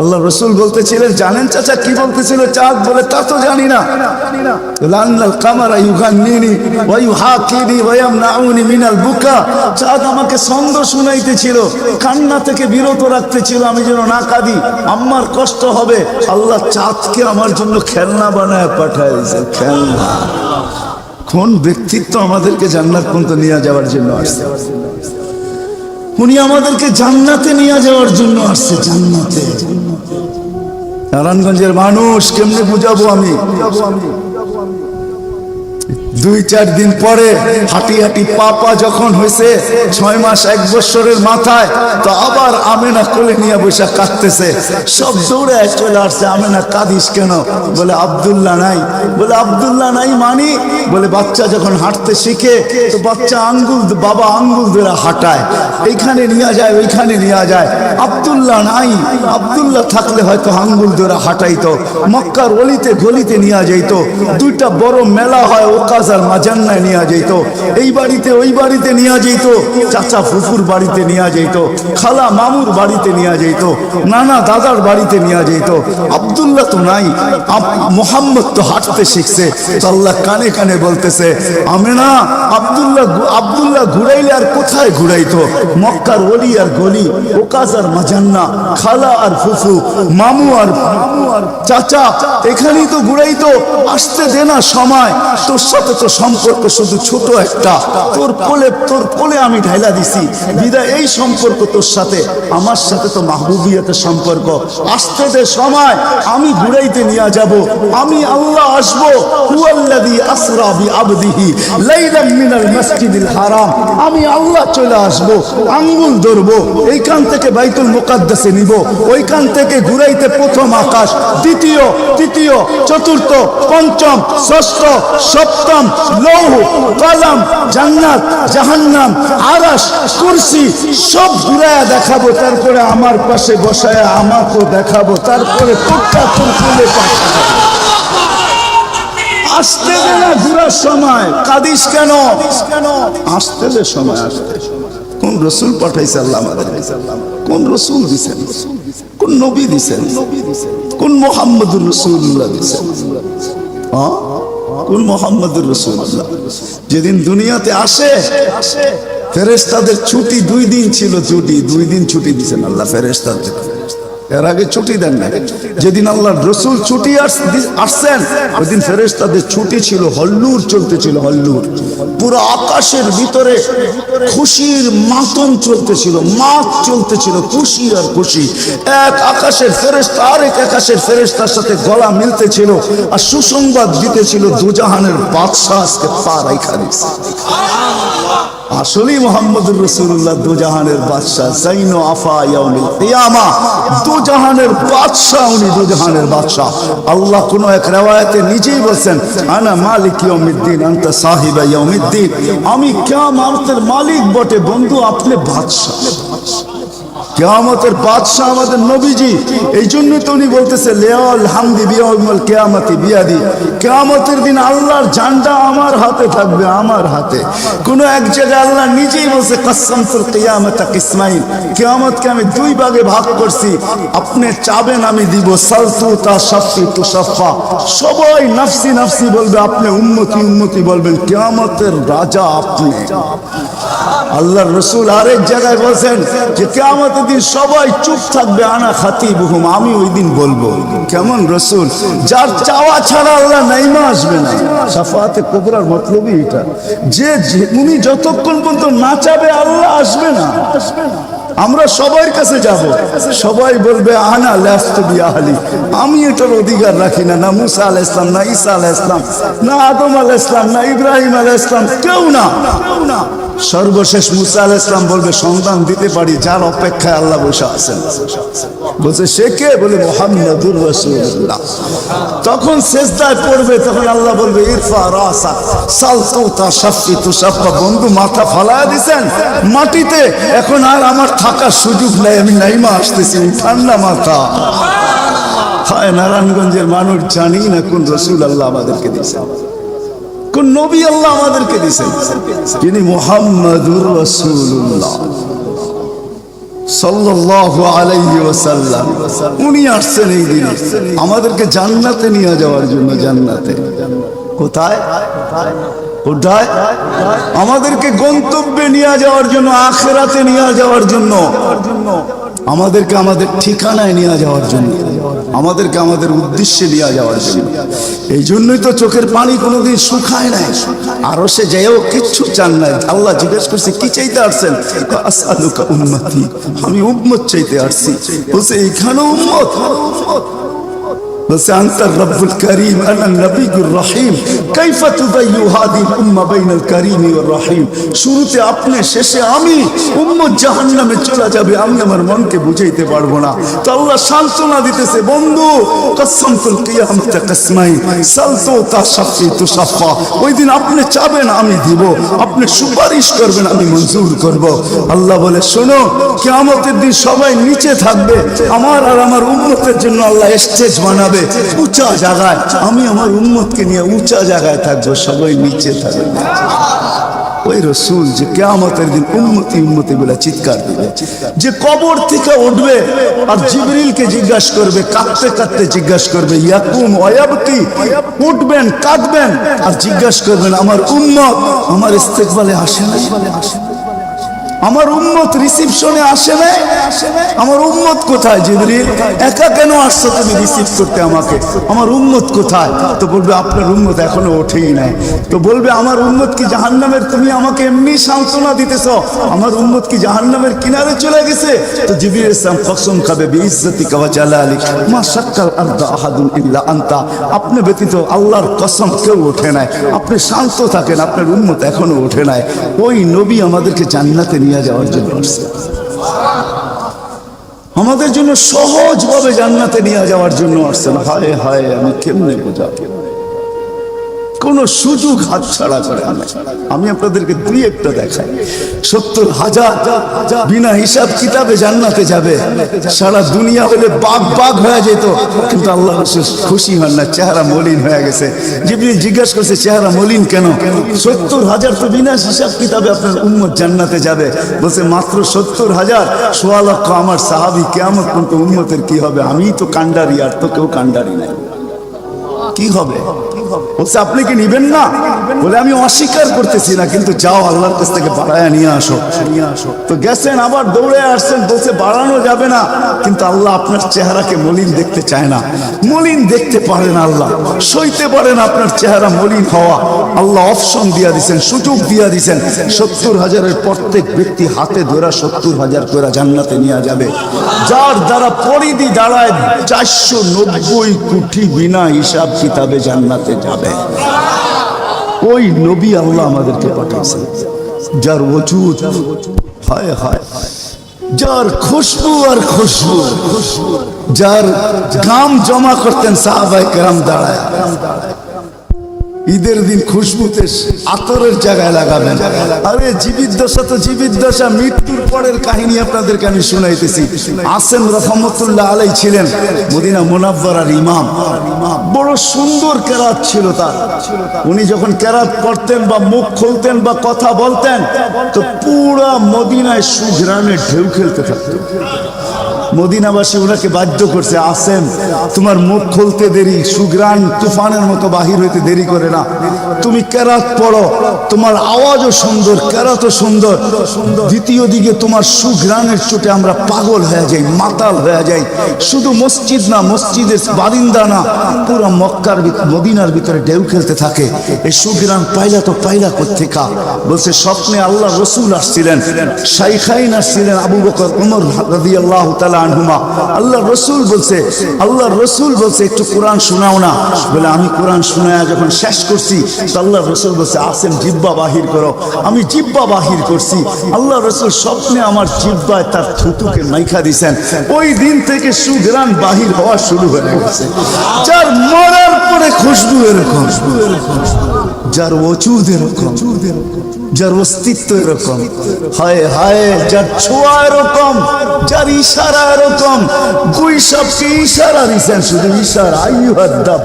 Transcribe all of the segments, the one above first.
আল্লাহ রসুল বলতেছিলেন, জানেন চাচা কি বলতেছিল? চাঁদ বলে তা তো জানি না। চাঁদ আমাকে ছন্দ শুনাইতেছিল, কান্না থেকে বিরত রাখতেছিল, আমি যেন না কাঁদি, আমার কষ্ট হবে। আল্লাহ চাঁদকে আমার জন্য খেলনা বানায় পাঠায় খেলনা। কোন ব্যক্তিত্ব আমাদেরকে জান্নাত পর্যন্ত নিয়ে যাওয়ার জন্য আসছে? উনি আমাদেরকে জান্নাতে নিয়ে যাওয়ার জন্য আসছে জান্নাতে। নারায়ণগঞ্জের মানুষ কেমনে বুঝাবো আমি? দুই চার দিন পরে হাঁটি হাঁটি পাপা যখন হয়েছে, ছয় মাস এক বছরের মাথায়, তো আবার আমেনা কোলে নিয়ে বসে কাঁদতেছে। সব দৌড়ে চলে আসছে, আমেনা, কাঁদিস কেন? বলে, আব্দুল্লাহ নাই। বলে, আব্দুল্লাহ নাই মানি? বলে, বাচ্চা যখন হাঁটতে শিখে, তো বাচ্চা আঙ্গুল, বাবা আঙ্গুল ধরে হাঁটায়। এইখানে নিয়ে যায়, ওইখানে নিয়ে যায়। আব্দুল্লাহ নাই। আব্দুল্লাহ থাকলে হয়তো আঙ্গুল ধরে হাঁটাইতো। মক্কার অলিতে, গলিতে নিয়ে যাইতো। দুইটা বড় মেলা হয় ওকাজ আর মাজান্নায় নিয়ে যাইতো। এই বাড়িতে, ওই বাড়িতে নিয়ে যেত চাচা ফুফুর বাড়িতে নিয়ে যেত খালা মামুর বাড়িতে নিয়ে যেত নানা দাদার বাড়িতে নিয়ে যেত আব্দুল্লাহ তো নাই। মোহাম্মদ তো হাঁটতে শিখছে। তো কানে কানে বলতেছে আমি না আব্দুল্লাহ আব্দুল্লাহ ঘুরাইলে আর কোথায় ঘুরাইতো? মক্কার অলি আর গলি ওকাজ আর মাজান্না, খালা আর ফুফু, মামু আর মামু আর চাচা, এখানেই তো ঘুরাইতো। আসতে দে না সময়। তোর সাথে তো সম্পর্ক শুধু ছোট একটা। তোর কোলে তোর কোলে আমি ঢাইলা দিছি। এই সম্পর্ক তোর সাথে, আমার সাথে তো সম্পর্ক। আসতে দে সময়, আমি ঘুরাইতে নিয়ে যাব। আমি আল্লাহ আসব। থেকে ওইখান থেকে ঘুরাইতে প্রথম আকাশ তৃতীয়, চতুর্থ, পঞ্চম, ষষ্ঠ, সপ্তম লৌহ, কলম, জান্নাত, জাহান্নাম আরাস কুরসি, সব ঘুরায়া দেখাবো, তারপরে আমার পাশে বসায় আমাকেও দেখাবো, তারপরে টুকটা তুলতুলে পাঠাবো আসতে দে না ঘুরার সময়, কাদিস কেন? কেন আসতে দে সময়, আসতে কোন রসুল পাঠাইছে আল্লাহ আমাদের? কোন রসুল দিছেন? কোন নবী দিছেন? কোন মোহাম্মদুর রসুল্লাহ দিছেন? হ্যাঁ? কোন মোহাম্মদুর রসুল্লাহ যেদিন দুনিয়াতে আসে ফেরেস্তাদের ছুটি দুই দিন ছিল ছুটি দুই দিন ছুটি দিচ্ছেন আল্লাহ ফেরেস্তাদের এর আগে ছুটি দেন না যেদিন আল্লাহ রসুল ছুটি আসছেন ওই দিন ফেরেস্তাদের ছুটি ছিল হল্লুর চলতেছিল হল্লুর। পুরো আকাশের ভিতরে খুশির মাতন চলতেছিল মাত চলতেছিল খুশি আর খুশি। এক আকাশের ফেরেস্তা আরেক আকাশের ফেরেস্তার সাথে গলা মিলতেছিল আর সুসংবাদ দিতেছিল দুজাহানের বাদশাহ আজকে পা রাইখা আসলেই মোহাম্মদুর রসুল্লাহ দুজাহানের বাদশাহ জাইনো আফা ইয়াউমিল কিয়ামা। দুজাহানের বাদশাহ, উনি দুজাহানের বাদশাহ। আল্লাহ কোনো এক রেওয়ায়তে নিজেই বলছেন, আনা মালিক ইয়াউমিদ্দিন, আনতা সাহিবা ইয়াউমিদ্দিন। আমি কিয়ামতের মালিক বটে, বন্ধু, আপনি বাদশাহ। কেয়ামতের বাদশাহ আমাদের নবীজি, এই জন্য তো উনি বলতেছে লেয়াল হামদি বিয়াল কেয়ামতি বিয়াদি। কেয়ামতের দিন আল্লাহর ঝান্ডা আমার হাতে থাকবে, আমার হাতে। কোন এক জায়গায় আল্লাহ নিজেই বলছে কাসামতুল কেয়ামতা কিসমাইল কেয়ামতকে আমি দুই ভাগে ভাগ করছি। আপনি চাবেন, আমি দিব। সালতু তা সাফি তু সাফা। সবাই নাফসি নাফসি বলবে, আপনি উন্মতি উন্মতি বলবেন। কেয়ামতের রাজা আপনি। আল্লাহর রসুল আরেক জায়গায় বলছেন যে কেমতের দিন সবাই চুপ থাকবে, আনা খাতি বুহুম আমি ওই দিন বলব। কেমন রসুল? যার চাওয়া ছাড়া আল্লাহ নাইমা আসবে না। সাফাতে কোবরার মতলবই এটা। যে উনি যতক্ষণ পর্যন্ত না চাবে আল্লাহ আসবে না। আসবে না আমরা সবার কাছে যাব। সবাই বলবে, আনা ল্যাস্ত বিয়াহালি আমি এটার অধিকার রাখি না। না মুসা আল ইসলাম না ঈসা আল ইসলাম না আদম আল ইসলাম না ইব্রাহিম আল ইসলাম কেউ না কেউ না। সর্বশেষ মুসা আল ইসলাম বলবে সন্তান দিতে পারি, যার অপেক্ষায় আল্লাহ বসে আছেন। বলছে, সে কে? বলে, মোহাম্মদুর রসুল্লাহ তখন শেষদায় পড়বে, তখন আল্লাহ বলবে, ইরফা রাসা সালতুতা সাফি তু সাফা বন্ধু মাথা ফালায়া দিছেন, মাটিতে এখন আর আমার থাকার সুযোগ নাই, আমি নাইমা আসতেছি, উঠান না মাথা। হায়, নারায়ণগঞ্জের মানুষ জানি না কোন রসুল আল্লাহ আমাদেরকে দিয়েছেন। কোন নবী আল্লাহ আমাদেরকে দিয়েছেন? তিনি মোহাম্মদুর রসুল্লাহ উনি আসছেন এই আমাদেরকে জান্নাতে নিয়ে যাওয়ার জন্য জান্নাতে। কোথায়? কোথায়? আমাদেরকে গন্তব্যে নিয়ে যাওয়ার জন্য, আখেরাতে নিয়ে যাওয়ার জন্য। আমাদেরকে আমাদের ঠিকানায় নিয়ে যাওয়ার জন্য। আমাদেরকে আমাদের উদ্দেশ্যে নিয়ে যাওয়ার জন্য। এই জন্যই তো চোখের পানি কোনোদিন শুকায় নাই। আরও সে যেও কিচ্ছু চান নাই। আল্লাহ জিজ্ঞেস করছে, কি চাইতে আসছেন? আমি উম্মত চাইতে আসছি। বলছে, এইখানেও উম্মত? بس أنت الرب الكريم أنا النبي الرحيم كيف تضيع هذه الأمة بين الكريم والرحيم শুরুতে আপনি শেষে আমি উম্মত জাহান্নামে চলে যাবে আমি আমার মনকে বুঝাইতে পারবো না তো আল্লাহ সান্ত্বনা দিতেছে বন্ধু কসমতুল কিয়ামত কসমাই সালতো তা শাফি তু শাফা ওই দিন আপনি চাবেন আমি দিব আপনি সুপারিশ করবেন আমি মঞ্জুর করব আল্লাহ বলে শোনো কিয়ামতের দিন সবাই নিচে থাকবে আমার আর আমার উম্মতের জন্য আল্লাহ স্টেজ বানাবে উঁচা জায়গায়, আমি আমার উম্মতকে নিয়ে উঁচা জায়গায় থাকব, সবাই নিচে থাকবে। ওই রসুল যে কেয়ামতের দিন উন্মতি উন্মতি বলে চিৎকার দিবে। যে কবর থেকে উঠবে আর জিবরিলকে জিজ্ঞাসা করবে, কাঁদতে কাঁদতে জিজ্ঞাসা করবে, ইয়াকুম ওয়াবকি উঠবেন, কাঁদবেন। আর জিজ্ঞাসা করবেন, আমার উম্মত, আমার ইস্তেকবালে আসে না আমার উম্মত রিসিপশনে আসে না আমার উম্মত কোথায়, জিবরিল? একা কেন আসছো তুমি রিসিভ করতে আমাকে? আমার উম্মত কোথায়? তো বলবে, আপনার উম্মত এখনও ওঠেই নাই। তো বলবে, আমার উম্মত কি জাহান্নামের? তুমি আমাকে এমনি সান্ত্বনা দিতেছ? আমার উম্মত কি জাহান্নামের কিনারে চলে গেছে? তো জিবরিল ইসলাম কসম খাবে বিইজ্জতি কাওয়া জালালি মা শাক্কাল আরদা আহাদুন ইল্লা আনতা। আপনি ব্যতীত আল্লাহর কসম কেউ ওঠে নাই। আপনি শান্ত থাকেন, আপনার উম্মত এখনও ওঠে নাই। ওই নবী আমাদেরকে জান্নাতে নিয়ে যাওয়ার জন্য আসছে। আমাদের জন্য সহজভাবে জান্নাতে নিয়ে যাওয়ার জন্য আসছেন হায় হায়, আমি কেমনে বোঝাবো? কোন সুযোগ হাত ছাড়া করে। আমি আপনাদেরকে দুই একটা দেখাই। সত্তর হাজার বিনা হিসাব কিতাবে জান্নাতে যাবে। সারা দুনিয়া হলে বাঘ বাঘ হয়ে যেত। কিন্তু আল্লাহ রসুল খুশি হন না, চেহারা মলিন হয়ে গেছে। জিবরিল জিজ্ঞাসা করছে, চেহারা মলিন কেন? সত্তর হাজার তো বিনা হিসাব কিতাবে আপনার উম্মত জান্নাতে যাবে। বলছে, মাত্র সত্তর হাজার? সোয়া লক্ষ আমার সাহাবি কেমন কিন্তু উম্মতের কি হবে? আমি তো কান্ডারি আর তো কেউ কান্ডারি নাই। কি হবে? বলছে, আপনি কি নিবেন না? বলে, আমি অস্বীকার করতেছি না, কিন্তু যাও আল্লাহর কাছ থেকে বাড়ায় নিয়ে আসো। নিয়ে আসো তো গেছেন, আবার দৌড়ে আসছেন, বলছে, বাড়ানো যাবে না। কিন্তু আল্লাহ আপনার চেহারাকে মলিন দেখতে চায় না। মলিন দেখতে পারেন আল্লাহ। সইতে পারেন আপনার চেহারা মলিন হওয়া। আল্লাহ অপশন দিয়া দিছেন, সুযোগ দিয়া দিছেন। সত্তর হাজারের প্রত্যেক ব্যক্তি হাতে ধরা সত্তর হাজার করে জান্নাতে নিয়ে যাবে। যার দ্বারা পরিধি দাঁড়ায় চারশো নব্বই কোটি বিনা হিসাব কিতাবে জান্নাতে যাবে। ওই নবী আল্লাহ আমাদেরকে পাঠাইছেন যার ওজুদ হায় হায়, যার খুশবু আর খুশবু, যার গাম জমা করতেন সাহাবাই কেরাম দাঁড়ায়। ঈদের দিন খুশবুতে আতরের জায়গায় লাগাবেন। আরে জীবিত দশা তো জীবিত দশা, মৃত্যুর পরের কাহিনী আপনাদেরকে আমি শুনাইতেছি। আসেন রহমতুল্লাহ আলাই ছিলেন মদিনা মোনাব্বরার ইমাম। বড় সুন্দর কেরাত ছিল তার। উনি যখন কেরাত পড়তেন বা মুখ খুলতেন বা কথা বলতেন, তো পুরা মদিনায় সুঘ্রামে ঢেউ খেলতে থাকতো মদিনাবাসী ওনাকে বাধ্য করছে, আসেন, তোমার মুখ খুলতে দেরি সুগ্রান তুফানের মতো বাহির হইতে দেরি করে না। তুমি কেরাত পড়ো, তোমার আওয়াজও সুন্দর, কেরাতও সুন্দর। দ্বিতীয় দিকে তোমার সুগ্রানের চোটে আমরা পাগল হয়ে যাই, মাতাল হয়ে যাই। শুধু মসজিদ না, মসজিদের বারিন্দা না, পুরো মক্কার মদিনার ভিতরে ঢেউ খেলতে থাকে। এই সুগ্রান পাইলা তো পাইলা কোথেকা বলছে, স্বপ্নে আল্লাহ রসুল আসছিলেন, শাইখাইন আসছিলেন আবু বকর, উমর রাদি আল্লাহ তালা আনহুমা। আল্লাহ রসুল বলছে, আল্লাহ রসুল বলছে, একটু কোরআন শোনাও না। বলে, আমি কোরআন শোনায় যখন শেষ করছি, তো আল্লাহ রসুল বলছে, আসেন জিব্বা বাহির করো। আমি জিব্বা বাহির করছি। আল্লাহ রসুল স্বপ্নে আমার জিব্বায় তার থুতুকে মাইখা দিছেন। ওই দিন থেকে সুগ্রান বাহির হওয়া শুরু হয়ে গেছে। যার মরার পরে খুশবু এরকম। যার ওজুদ এরকম যার অস্তিত্ব এরকম হায় হায়, যার ছোঁয়া এরকম যার ইশারা এরকম দুই সবকে ইশারা দিছেন শুধু ইশারা, আইয়ুহাদ্দাব,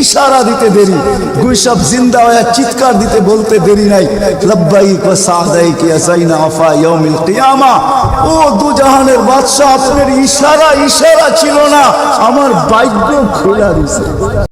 ইশারা দিতে দেরি, দুই সব জিন্দা হয়ে চিৎকার দিতে বলতে দেরি নাই, লব্বাইক ওয়া সাদাইক ইয়া যাইনা আফা ইয়াউমিল কিয়ামা, ও দুজাহানের বাদশা আপনার ইশারা ইশারা ছিল না, আমার ভাগ্য খোলা দিছে